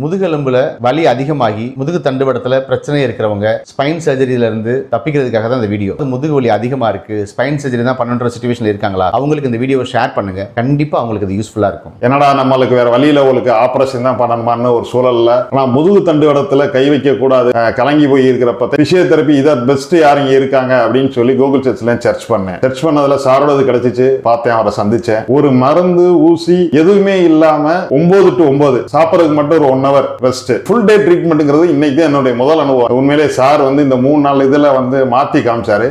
முதுகெலும்புல வலி அதிகமாகி முதுகு தண்டுவடத்துல பிரச்சனை இருக்கிறவங்க ஸ்பைன் சர்ஜரியில இருந்து தப்பிக்கிறதுக்காக தான் இந்த வீடியோ. முதுகு வலி அதிகமா இருக்கு ஸ்பைன் சர்ஜரி தான் பண்ணுற சுச்சுவேஷன் இருக்காங்களா? அவங்களுக்கு இந்த வீடியோவை ஷேர் பண்ணுங்க. கண்டிப்பா அவங்களுக்கு இது யூஸ்ஃபுல்லா இருக்கும். என்னடா நம்மளுக்கு வேற வழியில உங்களுக்கு ஆபரேஷன் தான் பண்ணணுமான்னு ஒரு சூழல்ல. ஆனா முதுகு தண்டுவடத்துல கை வைக்க கூடாது. கலங்கி போய் இருக்கிறப்ப பிசியோதெரப்பி இதை பெஸ்ட் யார் இங்க இருக்காங்க அப்படின்னு சொல்லி கூகுள் சர்ச்ல சர்ச் பண்ணேன். சர்ச் பண்ணதுல சாரோடது கிடைச்சிச்சு. பார்த்தேன் அவரை சந்திச்சேன். ஒரு மருந்து ஊசி எதுவுமே இல்லாம ஒன்பது டு ஒன்பது சாப்பிட்றதுக்கு மட்டும் ஒரு one hour rest full day ட்ரீட்மெண்ட்ங்கிறது இன்னைக்கு தான் என்னுடைய முதல் அனுபவம். உண்மையிலே சார் வந்து இந்த மூணு நாள் இதில் வந்து மாற்றி காமிச்சாரு.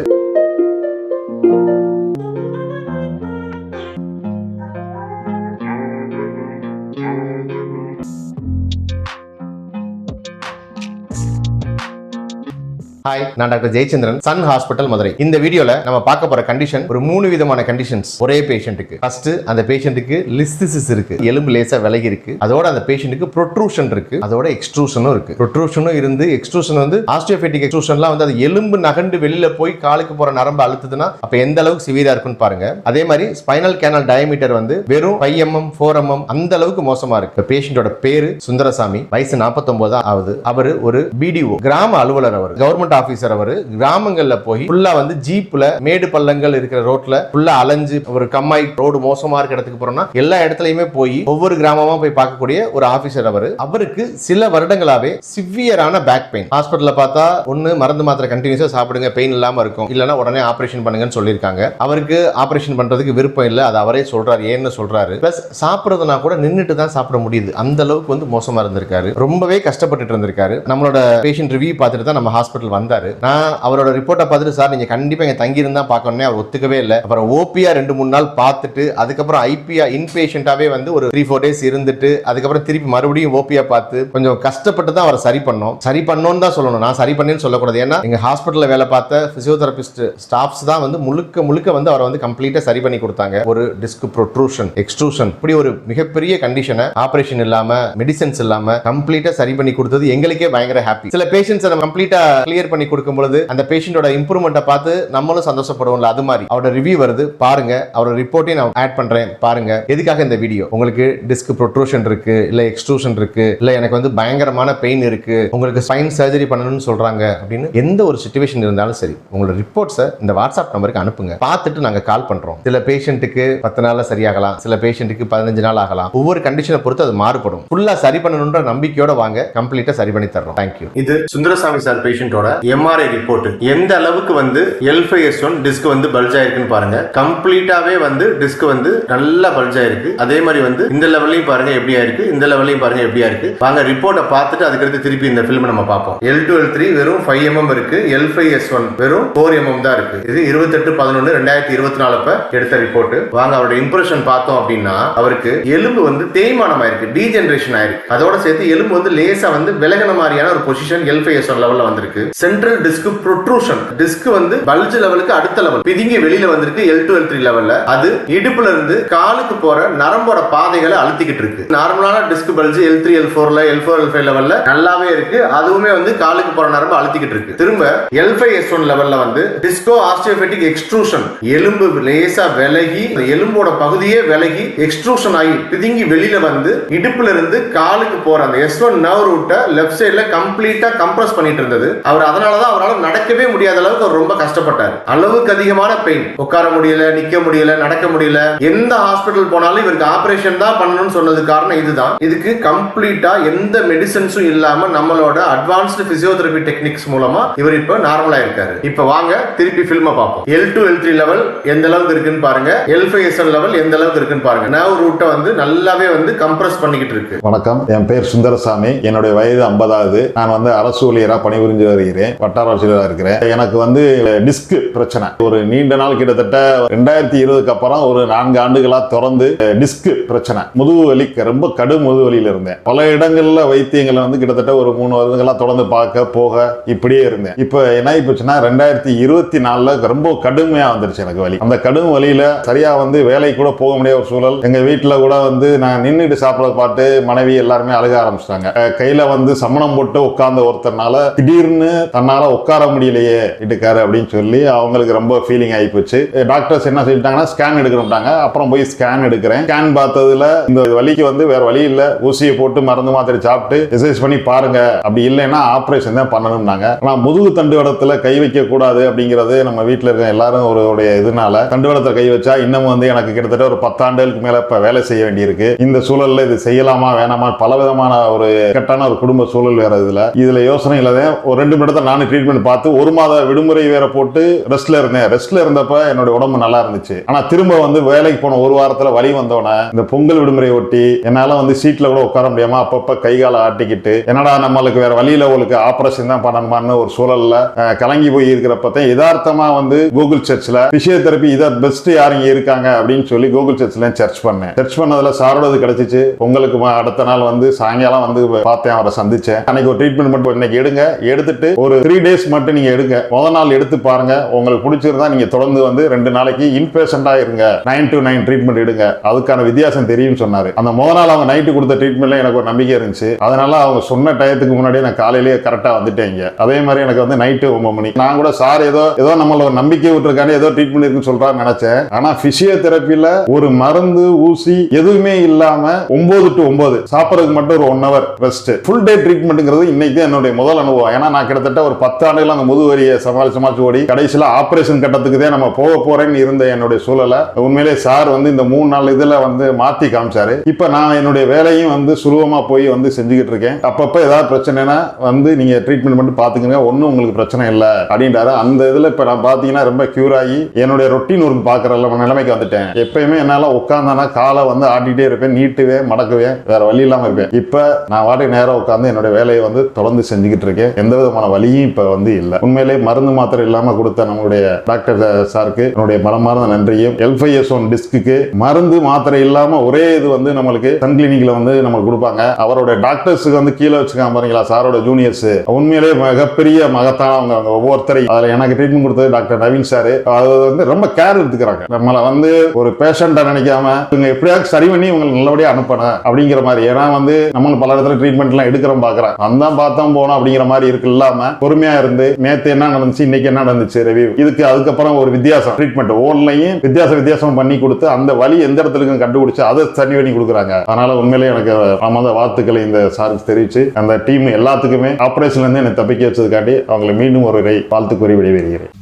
ஹாய் நான் doctor Jayachandran Sun hospital Madurai. இந்த வீடியோல நம்ம பார்க்க போற கண்டிஷன் ஒரு மூணு விதமான கண்டிஷன்ஸ் ஒரே பேஷண்ட்டுக்கு ஃபர்ஸ்ட் அந்த பேஷண்ட்டுக்கு லிஸ்திசிஸ் இருக்கு. எலும்பு லேசா விலகி இருக்கு. அதோட அந்த பேஷண்ட்டுக்கு ப்ரொட்ரூஷன் இருக்கு. அதோட எக்ஸ்ட்ரூஷனும் இருக்கு. ப்ரொட்ரூஷனும் இருந்து எக்ஸ்ட்ரூஷன் வந்து ஆஸ்டியோபேட்டிக் எக்ஸ்ட்ரூஷன்லாம் வந்து அது எலும்பு நகண்டு வெளியில போய் காலுக்கு போற நரம்பு அழுத்துதுன்னா அப்ப எந்த அளவுக்கு சிவியரா இருக்குன்னு பாருங்க. அதே மாதிரி ஸ்பைனல் கேனல் டயமீட்டர் வந்து வெறும் ஃபைவ் எம்எம் ஃபோர் எம்எம் அந்த அளவுக்கு மோசமா இருக்கு. பேஷண்டோட பேரு சுந்தரசாமி. வயசு 49 ஆகுது. அவர் ஒரு பிடிஓ கிராம அலுவலர் அவர். கவர்மெண்ட் ஆபீசர் அவர் கிராமங்கள்ல போய் ஃபுல்லா வந்து ஜீப்ல மேடு பள்ளங்கள் இருக்கிற ரோட்ல ஃபுல்லா அலைஞ்சு ஒரு கம்மாய் ரோடு மோசமா இருக்க இடத்துக்கு போறோம்னா எல்லா இடத்துலயுமே போய் ஒவ்வொரு கிராமமா போய் பார்க்கக்கூடிய ஒரு ஆபீசர் அவர். அவருக்கு சில வருடங்களாவே சிவியரான பேக் பெயின் ஹாஸ்பிட்டல்ல பார்த்தா ஒன்று மருந்து மாத்திரை கண்டினியூஸா சாப்பிடுங்க பெயின் இல்லாம இருக்கும். இல்லைனா உடனே ஆபரேஷன் பண்ணுங்கன்னு சொல்லியிருக்காங்க. அவருக்கு ஆபரேஷன் பண்றதுக்கு விருப்பம் இல்லை. அது அவரே சொல்றாரு ஏன்னு சொல்றாரு. பிளஸ் சாப்பிடுறதுனா கூட நின்றுட்டு தான் சாப்பிட முடியுது. அந்த அளவுக்கு வந்து மோசமா இருந்திருக்காரு. ரொம்பவே கஷ்டப்பட்டுட்டு இருந்திருக்காரு. நம்மளோட பேஷண்ட் ரிவ்யூ பார்த்துட்டு தான் நம்ம ஹாஸ்பிட்டல் வந்தாரு. நான் அவரோட ரிப்போர்ட்டை பார்த்துட்டு சார் நீங்க கண்டிப்பா இங்க தங்கி இருந்தா பார்க்கணும்னே அவர் ஒத்துக்கவே இல்லை. அப்புறம் ஓபியா ரெண்டு மூணு நாள் பார்த்துட்டு அதுக்கப்புறம் ஐபியா இன்பேஷண்டாவே வந்து ஒரு த்ரீ ஃபோர் டேஸ் இருந்துட்டு அதுக்கப்புறம் திருப்பி மறுபடியும் ஓபியா பார்த்து கொஞ்சம் கஷ்டப்பட்டு தான் அவரை சரி பண்ணோம். சரி பண்ணோன்னு தான் சொல்லணும். நான் சரி பண்ணேன்னு சொல்லக்கூடாது. ஏன்னா எங்க ஹாஸ்பிட்டலில் வேலை பார்த்த பிசியோதெரபிஸ்ட் ஸ்டாஃப்ஸ் தான் வந்து முழுக்க முழுக்க வந்து அவரை வந்து கம்ப்ளீட்டா சரி பண்ணி கொடுத்தாங்க. ஒரு டிஸ்க் ப்ரொட்ரூஷன் எக்ஸ்ட்ரூஷன் இப்படி ஒரு மிகப்பெரிய கண்டிஷனை ஆபரேஷன் இல்லாம மெடிசன்ஸ் இல்லாம கம்ப்ளீட்டா சரி பண்ணி கொடுத்தது எங்களுக்கே பயங்கர ஹாப்பி சில பேஷண்ட்ஸ் நம்ம கம்ப்ளீட்டா கிளியர் பண்ணி கொடுக்கும் பொழுது அந்த பேஷண்டோட இம்ப்ரூவ்மெண்ட்டை பார்த்து நம்மளும் சந்தோஷப்படுவோம்ல அது மாதிரி. அவரோட ரிவ்யூ வருது பாருங்க. அவரோட ரிப்போர்ட்டையும் நான் ஆட் பண்றேன் பாருங்க. எதுக்காக இந்த வீடியோ உங்களுக்கு டிஸ்க் ப்ரொட்ரூஷன் இருக்கு இல்ல எக்ஸ்ட்ரூஷன் இருக்கு இல்ல எனக்கு வந்து பயங்கரமான பெயின் இருக்கு உங்களுக்கு ஸ்பைன் சர்ஜரி பண்ணணும்னு சொல்றாங்க அப்படின்னு எந்த ஒரு சுச்சுவேஷன் இருந்தாலும் சரி உங்களோட ரிப்போர்ட்ஸை இந்த வாட்ஸ்அப் நம்பருக்கு அனுப்புங்க. பார்த்துட்டு நாங்க கால் பண்றோம். சில பேஷண்ட்டுக்கு பத்து நாள்ல சரியாகலாம் சில பேஷண்ட்டுக்கு பதினஞ்சு நாள் ஆகலாம். ஒவ்வொரு கண்டிஷனை பொறுத்து அது மாறுபடும். ஃபுல்லா சரி பண்ணணுன்ற நம்பிக்கையோட வாங்க கம்ப்ளீட்டா சரி பண்ணி தர்றோம். தேங்க்யூ இது சுந்தரசாமி சார் பேஷண்டோட எம்ஆர்ஐ ரிப்போர்ட் எந்த அளவுக்கு வந்து L five S one disc வந்து பல்ஜ் ஆயிருக்குன்னு பாருங்க. கம்ப்ளீட்டாவே வந்து டிஸ்க் வந்து நல்லா பல்ஜ் ஆயிருக்கு. அதே மாதிரி வந்து இந்த லெவல்லையும் பாருங்க எப்படியா ஆயிருக்கு. இந்த லெவல்லையும் பாருங்க எப்படியா ஆயிருக்கு. வாங்க ரிப்போர்ட்டை பார்த்துட்டு அதுக்கடுத்து திருப்பி இந்த ஃபில்ம் நம்ம பார்ப்போம். எல் டுவெல் த்ரீ வெறும் ஃபைவ் எம்எம் இருக்கு. எல் ஃபைவ் எஸ் ஒன் வெறும் ஃபோர் எம்எம் தான் இருக்கு. இது இருபத்தெட்டு பதினொன்று ரெண்டாயிரத்தி இருபத்தி நாலு எடுத்த ரிப்போர்ட் வாங்க அவரோட இம்ப்ரெஷன் பார்த்தோம் அப்படின்னா அவருக்கு எலும்பு வந்து தேய்மானம் ஆயிருக்கு. டீஜென்ரேஷன் ஆயிருக்கு. அதோட சேர்த்து எலும்பு வந்து லேசா வந்து விலகின மாதிரியான ஒரு position L five S one லெவல்ல வந்திருக்கு. சென்ட்ரல் டிஸ்க் ப்ரொட்ரூஷன் டிஸ்க் வந்து பல்ஜ் லெவலுக்கு அடுத்த லெவல் பிதுங்கி வெளியில வந்திருக்கு எல் டூ எல் த்ரீ லெவல்ல அது இடுப்புல இருந்து காலுக்கு போற நரம்போட பாதைகளை அழுத்திக்கிட்டு இருக்கு. நார்மலான disc bulge L three L ஃபோர்ல எல் ஃபோர் எல் ஃபைவ் லெவல்ல நல்லாவே இருக்கு. அதுவுமே வந்து காலுக்கு போற நரம்பு அழுத்திக்கிட்டு இருக்கு. திரும்ப எல் ஃபைவ் எஸ் ஒன் லெவல்ல வந்து டிஸ்கோ ஆஸ்டியோபெட்டிக் எக்ஸ்ட்ரூஷன் எலும்பு லேசா விலகி எலும்போட பகுதியே விலகி எக்ஸ்ட்ரூஷன் ஆகி பிதுங்கி வெளியில வந்து இடுப்புல இருந்து காலுக்கு போற அந்த எஸ் ஒன் நர்வ் ரூட்டை லெஃப்ட் சைட்ல கம்ப்ளீட்டா கம்ப்ரஸ் பண்ணிட்டு இருந்தது. அவர் அதனால தான் அவரால் நடக்கவே முடியாத அளவுக்கு அவர் ரொம்ப கஷ்டப்பட்டார். அளவுக்கு அதிகமான பெயின் உட்கார முடியல நிக்க முடியல நடக்க முடியல. எந்த ஹாஸ்பிட்டல் போனாலும் இவருக்கு ஆபரேஷன் தான் பண்ணணும்னு சொன்னது காரணம் இதுதான். இதுக்கு கம்ப்ளீட்டா எந்த மெடிசன்ஸும் இல்லாம நம்மளோட அட்வான்ஸ்டு பிசியோதெரபி டெக்னிக்ஸ் மூலமா இவர் இப்ப நார்மலா இருக்காரு. இப்ப வாங்க திருப்பி பிலிம பார்ப்போம். L two L three level எந்த அளவுக்கு இருக்குன்னு பாருங்க. எல் ஃபைவ் எஸ் லெவல் எந்த அளவுக்கு இருக்குன்னு பாருங்க. நர்வ் ரூட்டை வந்து நல்லாவே வந்து கம்ப்ரஸ் பண்ணிக்கிட்டு இருக்கு. வணக்கம். என் பேர் சுந்தரசாமி. என்னுடைய வயது ஐம்பதாவது. நான் வந்து அரசு ஊழியராக பணிபுரிஞ்சு வருகிறேன். வட்டார ஆட்சியராக இருக்கிறேன். எனக்கு வந்து டிஸ்க் பிரச்சனை. ஒரு நீண்ட நாள் கிட்டத்தட்ட ரெண்டாயிரத்தி இருபதுக்கு அப்புறம் ஒரு நான்கு ஆண்டுகளாக திறந்து டிஸ்க் பிரச்சனை. முதுகு வலி ரொம்ப கடும் முதுகு வலியில் இருந்தேன். பல இடங்களில் வைத்தியங்களை வந்து கிட்டத்தட்ட ஒரு மூணு வருடங்களாக தொடர்ந்து பார்க்க போக இப்படியே இருந்தேன். இப்போ என்ன ஆகிப்போச்சுன்னா ரெண்டாயிரத்தி இருபத்தி நாலில் ரொம்ப கடுமையாக வந்துருச்சு எனக்கு வலி. அந்த கடும் வலியில் சரியாக வந்து வேலைக்கு கூட போக முடியாத ஒரு சூழல். எங்கள் வீட்டில் கூட வந்து நான் நின்றுட்டு சாப்பிட பாட்டு மனைவி எல்லாருமே அழுக ஆரம்பிச்சிட்டாங்க. கையில் வந்து சமணம் போட்டு உட்கார்ந்த ஒருத்தர்னால திடீர்னு தன்னால உட்கார முடியலையே வீட்டுக்காரு அப்படின்னு சொல்லி அவங்களுக்கு ரொம்ப ஃபீலிங் ஆகி போச்சு டாக்டர்ஸ் என்ன சொல்லிட்டாங்கன்னா ஸ்கேன் எடுக்கணும்ட்டாங்க. அப்புறம் போய் ஸ்கேன் எடுக்கிறேன். ஸ்கேன் பார்த்ததுல இந்த வலிக்கு வந்து வேற வழி இல்ல. ஊசியை போட்டு மருந்து மாத்திரை சாப்பிட்டு எக்ஸசைஸ் பண்ணி பாருங்க. அப்படி இல்லைன்னா ஆப்ரேஷன் தான் பண்ணணும்னாங்க. ஆனா முதுகு தண்டுவடத்துல கை வைக்க கூடாது அப்படிங்கிறது நம்ம வீட்டுல இருக்க எல்லாரும் ஒரு உடைய இதனால தண்டுவடத்துல கை வச்சா இன்னும் வந்து எனக்கு கிட்டத்தட்ட ஒரு பத்தாண்டுகளுக்கு மேல இப்ப வேலை செய்ய வேண்டியிருக்கு. இந்த சூழல்ல இது செய்யலாமா வேணாமா பல விதமான ஒரு கெட்டான ஒரு குடும்ப சூழல் வேற இதுல. இதுல யோசனை இல்லாத ஒரு ரெண்டு மணி மாதம் நானும் ட்ரீட்மெண்ட் பார்த்து ஒரு மாத விடுமுறை வேற போட்டு ரெஸ்ட்ல இருந்தேன். ரெஸ்ட்ல இருந்தப்ப என்னோட உடம்பு நல்லா இருந்துச்சு. ஆனா திரும்ப வந்து வேலைக்கு போன ஒரு வாரத்துல வலி வந்தோடனே இந்த பொங்கல் விடுமுறை ஒட்டி என்னால வந்து சீட்ல கூட உட்கார முடியாம அப்பப்ப கை கால ஆட்டிக்கிட்டு என்னடா நம்மளுக்கு வேற வழியில உங்களுக்கு ஆபரேஷன் தான் பண்ணணுமான்னு ஒரு சூழல்ல கலங்கி போய் இருக்கிறப்ப யதார்த்தமா வந்து கூகுள் சர்ச்ல பிசியோதெரபி இதை பெஸ்ட் யாருங்க இருக்காங்க அப்படின்னு சொல்லி கூகுள் சர்ச்ல சர்ச் பண்ணேன். சர்ச் பண்ணதுல சாரோடது கிடைச்சிச்சு. உங்களுக்கு அடுத்த நாள் வந்து சாயங்காலம் வந்து பார்த்தேன் அவரை சந்திச்சேன். அன்னைக்கு ஒரு ட்ரீட்மெண்ட் மட்டும் இன்னைக்கு எடுங்க. எடுத்துட்டு ஒரு த்ரீ டேஸ் மட்டும் நீங்க எடுங்க. முத நாள் எடுத்து பாருங்க. உங்களுக்கு பிடிச்சிருந்தா நீங்க தொடர்ந்து வந்து ரெண்டு நாளைக்கு இன்பேஷண்டா இருங்க. நைன் டு நைன் ட்ரீட்மெண்ட் எடுங்க. அதுக்கான வித்தியாசம் தெரியும் சொன்னாரு. அந்த முத நாள் அவங்க நைட்டு கொடுத்த ட்ரீட்மெண்ட்ல எனக்கு ஒரு நம்பிக்கை இருந்துச்சு. அதனால அவங்க சொன்ன டயத்துக்கு முன்னாடியே நான் காலையிலேயே கரெக்டா வந்துட்டேங்க. அதே மாதிரி எனக்கு வந்து நைட்டு ஒன்பது மணி. நான் கூட சார் ஏதோ ஏதோ நம்மள ஒரு நம்பிக்கை விட்டுருக்கானே ஏதோ ட்ரீட்மெண்ட் இருக்குன்னு சொல்றான்னு நினைச்சேன். ஆனா பிசியோதெரப்பில ஒரு மருந்து ஊசி எதுவுமே இல்லாம ஒன்பது டு ஒன்பது. சாப்பிட்றதுக்கு மட்டும் ஒரு one hour rest full day ட்ரீட்மெண்ட்ங்கிறது இன்னைக்கு தான் என்னுடைய முதல் அனுபவம். ஏன்னா நான் கிட்டத்தட்ட ஒரு பத்து ஆண்டுகள் அந்த முதுவரியை சமாளி சமாளிச்சு ஓடி கடைசியில் ஆப்ரேஷன் கட்டத்துக்கு தான் நம்ம போக போறேன்னு இருந்த என்னுடைய சூழலை உண்மையிலே சார் வந்து இந்த மூணு நாள் இதில் வந்து மாத்தி காமிச்சாரு. இப்போ நான் என்னுடைய வேலையும் வந்து சுலபமா போய் வந்து செஞ்சுக்கிட்டு இருக்கேன். அப்பப்போ ஏதாவது பிரச்சனைனா வந்து நீங்க ட்ரீட்மெண்ட் மட்டும் பாத்துக்கங்க ஒன்றும் உங்களுக்கு பிரச்சனை இல்லை அப்படின்றாரு. அந்த இதில் இப்போ நான் பார்த்தீங்கன்னா ரொம்ப கியூர் ஆகி என்னுடைய ரொட்டீன் ஒர்க் பார்க்குற நிலைமைக்கு வந்துட்டேன். எப்பயுமே என்னால் உட்காந்தானா காலை வந்து ஆட்டிகிட்டே இருப்பேன் நீட்டுவேன் மடக்குவேன் வேற வழி இல்லாமல் இருப்பேன். இப்போ நான் வாட்டி நேரம் உட்காந்து என்னுடைய வேலையை வந்து தொடர்ந்து செஞ்சுக்கிட்டு இருக்கேன். எந்த விதமான வழி வழியும் இப்போ வந்து இல்லை. உண்மையிலே மருந்து மாத்திரை இல்லாமல் கொடுத்த நம்மளுடைய டாக்டர் சாருக்கு என்னுடைய மனமார்ந்த நன்றியும். எல்ஃபைஎஸ் ஒன் டிஸ்க்கு மருந்து மாத்திரை இல்லாமல் ஒரே இது வந்து நம்மளுக்கு சன் கிளினிக்ல வந்து நம்மளுக்கு கொடுப்பாங்க. அவரோட டாக்டர்ஸுக்கு வந்து கீழே வச்சுக்காம பாருங்களா சாரோட ஜூனியர்ஸ் உண்மையிலே மிகப்பெரிய மகத்தான் அவங்க அவங்க ஒவ்வொருத்தரையும். அதில் எனக்கு ட்ரீட்மெண்ட் கொடுத்தது டாக்டர் நவீன் சார். அது வந்து ரொம்ப கேர் எடுத்துக்கிறாங்க. நம்மளை வந்து ஒரு பேஷண்டா நினைக்காம இவங்க எப்படியாவது சரி பண்ணி இவங்களை நல்லபடியாக அனுப்பணும் அப்படிங்கிற மாதிரி. ஏன்னா வந்து நம்ம பல இடத்துல ட்ரீட்மெண்ட்லாம் எடுக்கிறோம் பார்க்குறேன் அந்த பார்த்தோம் போனோம் அப்படிங்கிற மாதிரி இருக்கு இல்லாமல் பொறுமையா இருந்து நேத்து என்ன நடந்துச்சு இன்னைக்கு என்ன நடந்துச்சு ரிவ்யூ இதுக்கு அதுக்கப்புறம் ஒரு வித்தியாசம். ட்ரீட்மெண்ட் ஓன்லையும் வித்தியாச வித்தியாசம் பண்ணி கொடுத்து அந்த வழி எந்த இடத்துல கண்டுபிடிச்சு அதை சரி பண்ணி கொடுக்குறாங்க. அதனால உண்மையிலேயே எனக்கு மமத வாழ்த்துக்களை இந்த சாருக்கு தெரிவிச்சு அந்த டீம் எல்லாத்துக்குமே ஆப்ரேஷன்ல இருந்து என்னை தப்பிக்க வச்சதுக்காண்டி அவங்களை மீண்டும் ஒரு வாழ்த்து கூறி விடைபெறுகிறேன்.